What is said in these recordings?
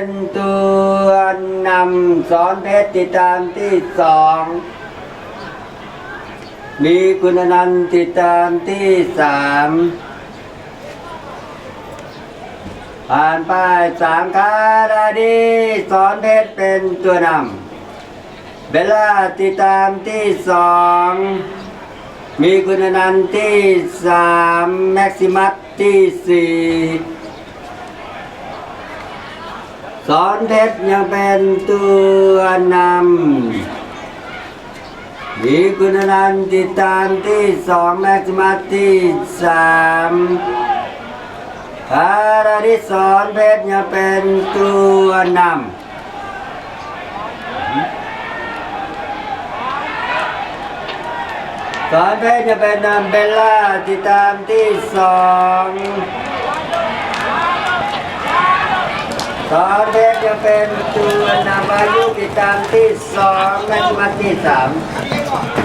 เป็นตัวนำสอนเพชรติตามที่สอง มีคุณนันติตามที่สามผ่านไปสามคาราดีสอนเพชรเป็นตัวนำเบลล่าติตามที่สองมีคุณนันที่สามแม็กซิมัสที่สี่ สอนเพชรยังเป็นตัวนำมีคุณนันติตามที่สองแม็กซิมัสที่สามพาราดิสอนเพชรยังเป็นตัวนำสอนเพชรจะเป็นนำเบลล่าติดตามที่สอง ตอนเด็กจะเป็นตัวนำอายุติดตามที่สองแม่นมาที่สาม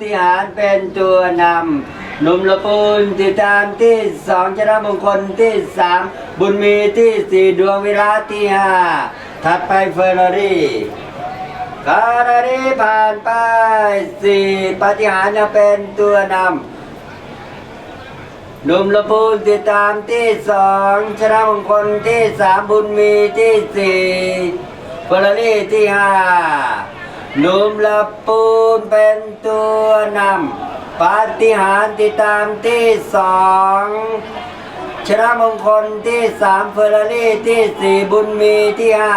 ฏิหารเป็นตัวนำหนุ่มละปูนติดตามที่สองชนะมงคลที่สามบุญมีที่สี่ดวงวิราที่ห้าถัดไปเฟอร์รารี่คารารีผ่านไปสี่ปฏิหาริย์ยังเป็นตัวนำหนุ่มละพูนติดตามที่สองชนะมงคลที่สามบุญมีที่สี่เฟอร์รารี่ที่ห้า หนุ่มละปูนเป็นตัวนำปาฏิหาริย์ติดตามที่สองชนะมงคลที่สามเฟอร์รารี่ที่สี่บุญมีที่ห้า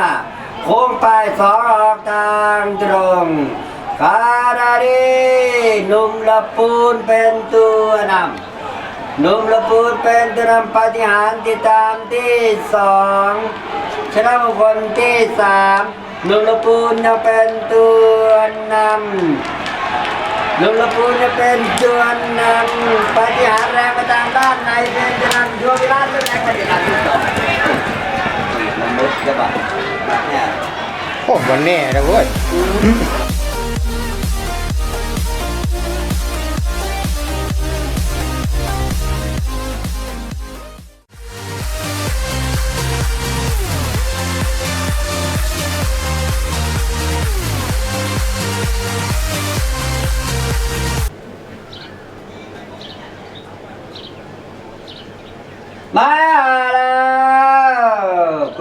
โค้งไปสองออกทางตรงคาราดีนุ่มละปูนเป็นตัวนำนุ่มละปูนเป็นตัวนำปาฏิหาริย์ติดตามที่สองชนะมงคลที่สาม หนุ่มละปูนจะเป็นตัวนำหนุ่มละปูนจะเป็นตัวนำปฏิหารแรงประจำด้านในเป็นตันำโยวิราชเป็นแรงปฏิหารย์ที่สองมันมุดจะแบบเนี่ยโอ้วันแน่นะเว้ย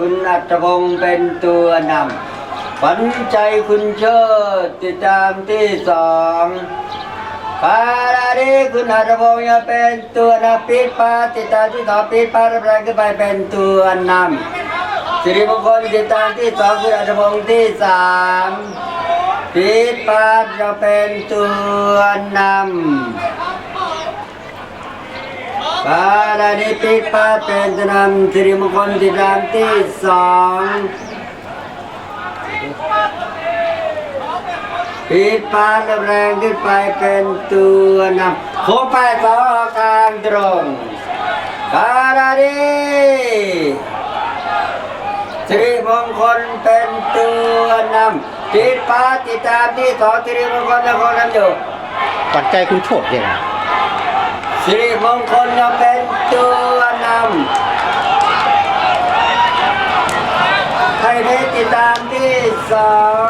คุณอัตพงศ์เป็นตัวนำฝันใจคุณเชิดติดตามที่สองปาราดีคุณอัตพงศ์จะเป็นตัวนำปีปาติดตามที่สองปีปารับแรงขึ้นไปเป็นตัวนำสิริมงคลติดตามที่สองคุณอัตพงศ์ที่สามปีปาจะเป็นตัวนำ ปาดานิปิปาเป็นตนำสิริมงคลติดามที่สองปิปาดแรงขึ้นไปเป็นตัวนำโคไปสองทางตรงปาดานิสิริมงคลเป็นตัวนำปิปาติดตามที่สองสิริมงคลนครนำอยู่ปัจจัยคุณโชคยังไง สิริมงคลจะเป็นตัวนำให้เพชรติดตามที่สอง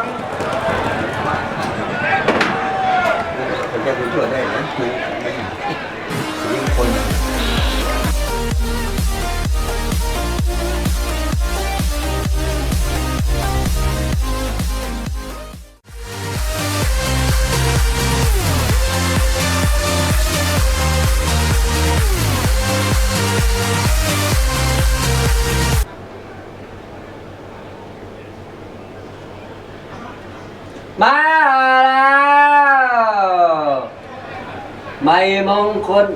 มาแล้วไม่มงคล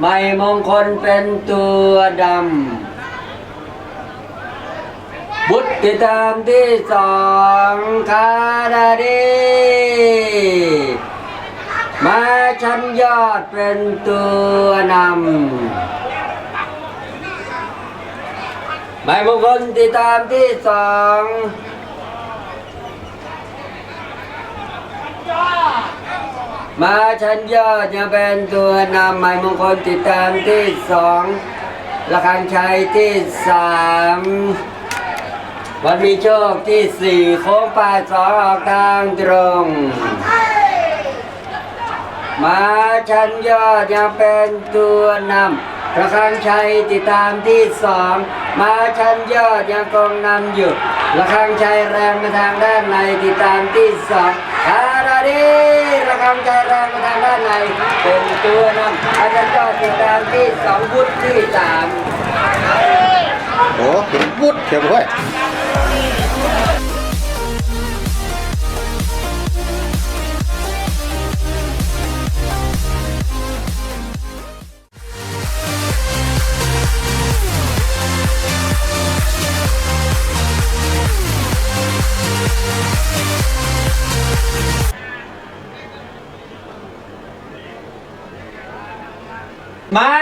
ไม่มงคลเป็นตัวดำ บุตรติดตามที่สองคาราดี มาชั้นยอดเป็นตัวนำหมายมงคลติดตามที่สองมาชั้นยอดยังเป็นตัวนำหมายมงคลติดตามที่สองระฆังชัยที่สามวันมีโชคที่สี่โค้งปลายสองออกทางตรง มาชันยอดยังเป็นตัวนำประคังชัยติดตามที่สองมาชันยอดยังคงนำอยู่ระคังชัยแรงมาทางด้านในติดตามที่สองคาราดีระคังชัยแรงมาทางด้านในเป็นตัวนำอาจารย์ยอดติดตามที่สองพุทธที่สามโอ้เห็นวุดเขียวเว้ย มา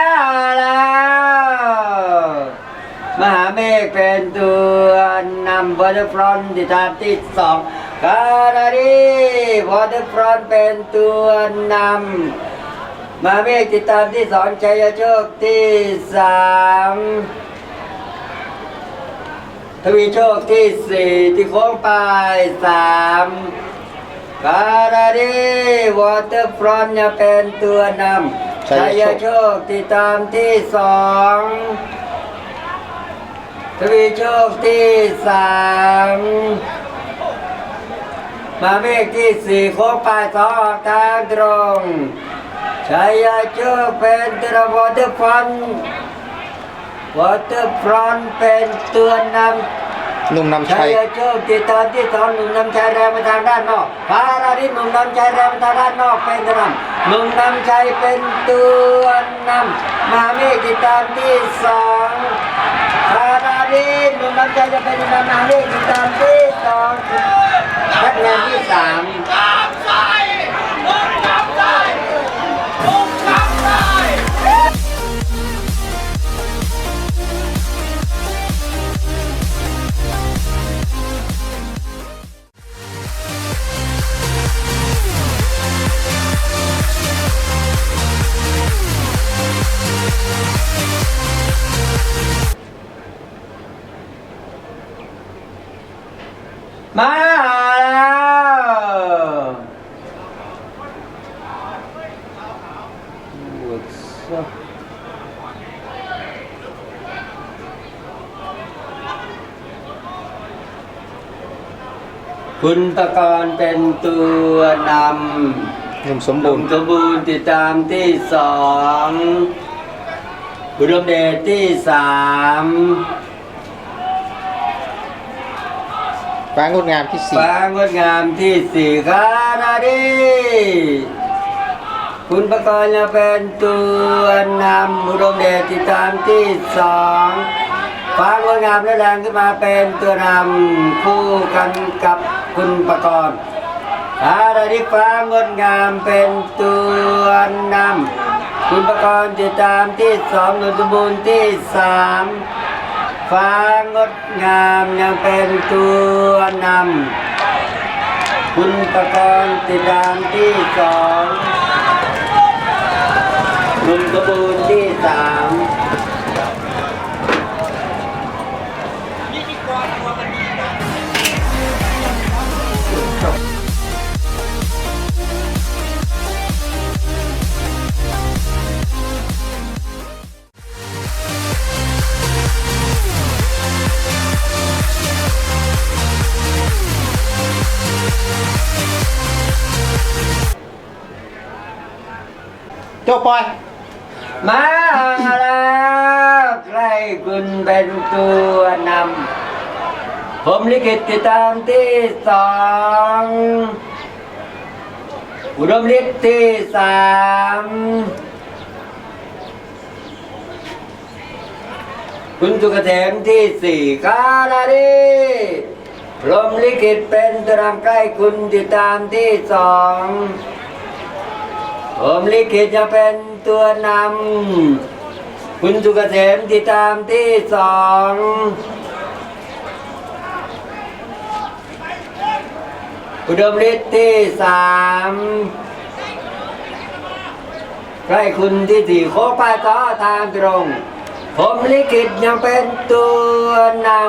แล้วมหาเมฆเป็นตัวนำวอเตอร์ฟรอนต์ที่ทานที่สองการาดีวอเตอร์ฟรอนเป็นตัวนำมหาเมฆติดตามที่สองชัยโชคที่สามทวีโชคที่สี่ที่โค้งปลายสามการาดีวอเตอร์ฟรอนจะเป็นตัวนำ ชัยโชคติดตามที่สองทวีโชคที่สามมาเมฆที่สี่โค้งปลายสองออกทางตรงชัยโชคเป็นตัววอเตอร์ฟรอนวอเตอร์ฟรอนเป็นตัวนำ หนุ่มนำชัชัยยโชคติดตอนที่สองหนุ่มนำชัยแรงมาทางด้านนอกพาราดิหนุ่มนำชัยแรงมาทางด้านนอกเป็นตัวนำหนุ่มนำชัยเป็นตัวนำมาเมฆติดตอนที่สองพาราดิหนุ่มนำชัยจะเป็นตัวนำมาเมฆติดตอนที่สองคะแมนที่สาม คุณตะกรเป็นตัวนำหนุ่มสมหบูนุ่รมณ์ สมบูรณ์ติดตามที่สองอุดมเดชที่สามฟ้างดงามที่สี่ ฟ้างดงามที่สี่คาราดี คุณประกรณ์จะเป็นตัวนำอุดมเดชติดตามที่สองฟ้างดงามและแรงขึ้นมาเป็นตัวนำคู่กันกับคุณประกรณ์คาราดีฟ้างดงามเป็นตัวนำคุณประกรณ์ติดตามที่สองหนุนสมบูรณ์ที่สามฟ้างดงามยังเป็นตัวนำคุณประกรณ์ติดตามที่สอง ลุงกระบูนที่สามเจ้าปอย มาแล้วใครคุณเป็นตัวนำผมลิขิตติดตามที่สองอุดมฤทธิ์ที่สามคุณสุกเกษมที่สี่กาลาดีพรมลิขิตเป็นตัวนำใกล้คุณติดตามที่สองพรหมลิขิตจะเป็น ตัวนำคุณสุกเกษมติดตามที่สองอุดมฤทธิ์ที่สามใกล้คุณที่สี่โคกไปต่อทางตรง ผมลิขิตยังเป็นตัวนำ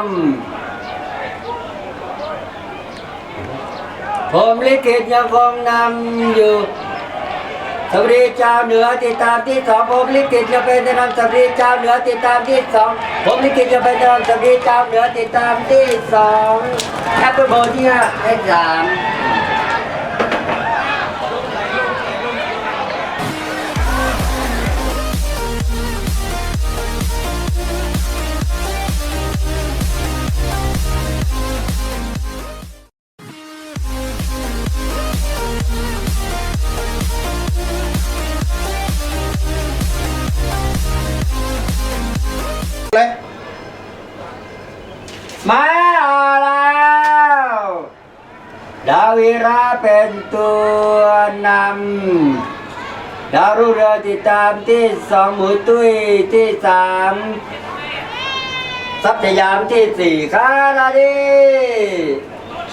ผมลิขิตยังคงนำอยู่ สวัสดีเจ้าเหนือติดตามที่สองผมลิขิตจะเป็นตัวนำสวัสดีเจ้าเหนือติดตามที่สองผมลิขิตจะเป็นตัวนำสวัสดีเจ้าเหนือติดตามที่สองแอปเปิลโบที่ห้าเลขสาม ราเป็นตัวนำดาวรุ่งเรืองติดตามที่สองหมูตุ้ยที่สามทรัพยามที่สี่คาราดี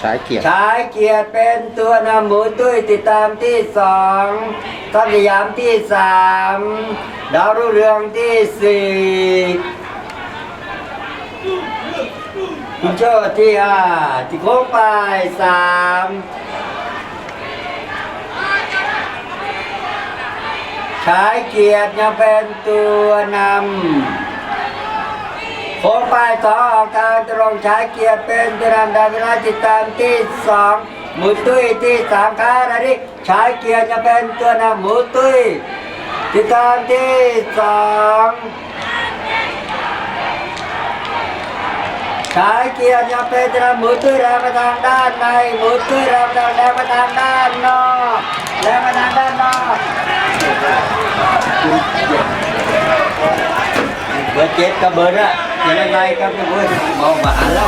สายเกียรติชายเกียรติเป็นตัวนำหมูตุ้ยติดตามที่สองทรัพยามที่สามดาวรุ่งเรืองที่สี่คุณโจ้ที่ห้าที่โค้งไปสาม ชายเกียรติยังเป็นตัวนำโค้งไปสองออกทางตรงชายเกียรติเป็นตัวนำดาวเวลาติดตามที่สองหมูตุ้ยที่สามคาราดิชายเกียรติยังเป็นตัวนำหมูตุ้ยติดตามที่สองชายเกียรติยังเป็นระหมุตุ้ยแรงมาทางด้านในหมุตุ้ยแรงมาทางแรงมาทางด้านนอกแรงมาทางด้านนอก เบอร์เจ็ดกับเบอร์ละยังไงครับเบอร์มองมาหาเรา